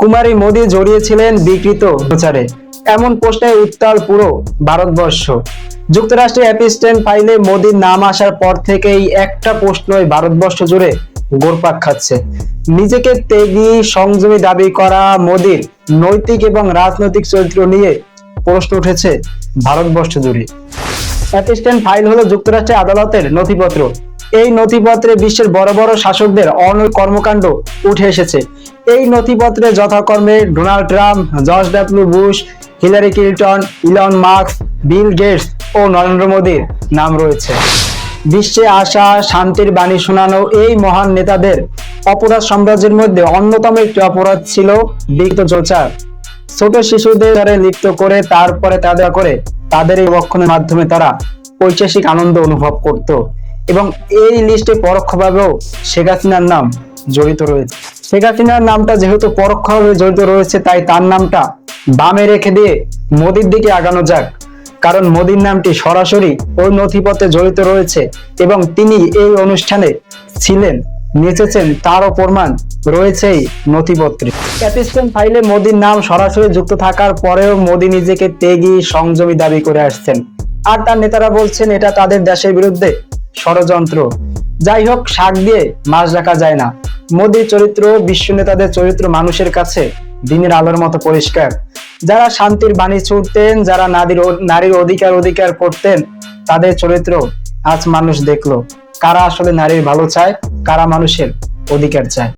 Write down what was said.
কুমারী মোদী জড়িয়েছিলেন বিকৃত প্রচারে। এমন প্রশ্নে উত্তাল পুরো ভারতবর্ষ। যুক্তরাষ্ট্রের অ্যাপিস্টেন ফাইলে মোদীর নাম আসার পর থেকেই একটা প্রশ্নই ভারতবর্ষ জুড়ে গোরপাক খাচ্ছে। নিজেকে তেগি, সংযমী দাবি করা মোদীর নৈতিক এবং রাজনৈতিক চরিত্র নিয়ে প্রশ্ন উঠেছে ভারতবর্ষ জুড়ে। অ্যাসিস্ট্যান্ট ফাইল হলো যুক্তরাষ্ট্রের আদালতের নথিপত্র। এই নথিপত্রে বিশ্বের বড় বড় শাসকদের অনৈক কর্মকাণ্ড উঠে এসেছে। এই নথিপত্রে যথাকর্মে Donald Trump, George W Bush, Hillary Clinton, Elon Musk Bill Gates ও নরেন্দ্র মোদীর নাম রয়েছে। বিশ্বে আসা শান্তির বাণী শোনানো এই মহান নেতাদের অপরাধ সাম্রাজ্যের মধ্যে অন্যতম একটি অপরাধ ছিল বিগত প্রচার ছোট শিশুদের লিপ্ত করে তারপরে তাদের করে তাদের এই লক্ষণের মাধ্যমে তারা ঐতিহাসিক আনন্দ অনুভব করত। এবং এই লিস্টে পরোক্ষভাবেও শেখ হাসিনার নাম জড়িত রয়েছে। শেখ হাসিনার নামটা যেহেতু পরোক্ষভাবে জড়িত রয়েছে, তাই তার নামটা বামে রেখে দিয়ে মোদির দিকে আগানো যাক। কারণ মোদির নামটি সরাসরি ওই নথিপত্রে জড়িত রয়েছে এবং তিনি এই অনুষ্ঠানে ছিলেন, নেচেছেন, তারও প্রমাণ রয়েছে এই নথিপত্রে। অ্যাসিস্ট্যান্ট ফাইলে মোদির নাম সরাসরি যুক্ত থাকার পরেও মোদি নিজেকে তেগি সংযমী দাবি করে আসছেন। আর তার নেতারা বলছেন, এটা তাদের দেশের বিরুদ্ধে ষড়যন্ত্র। যাই হোক, শাক দিয়ে মাছ রাখা যায় না। মোদী চরিত্র, বিশ্ব নেতাদের চরিত্র মানুষের কাছে দিনের আলোর মতো পরিষ্কার। যারা শান্তির বাণী ছুটতেন যারা নারীর নারীর অধিকার অধিকার করতেন, তাদের চরিত্র আজ মানুষ দেখল। কারা আসলে নারীর ভালো চায়, কারা মানুষের অধিকার চায়।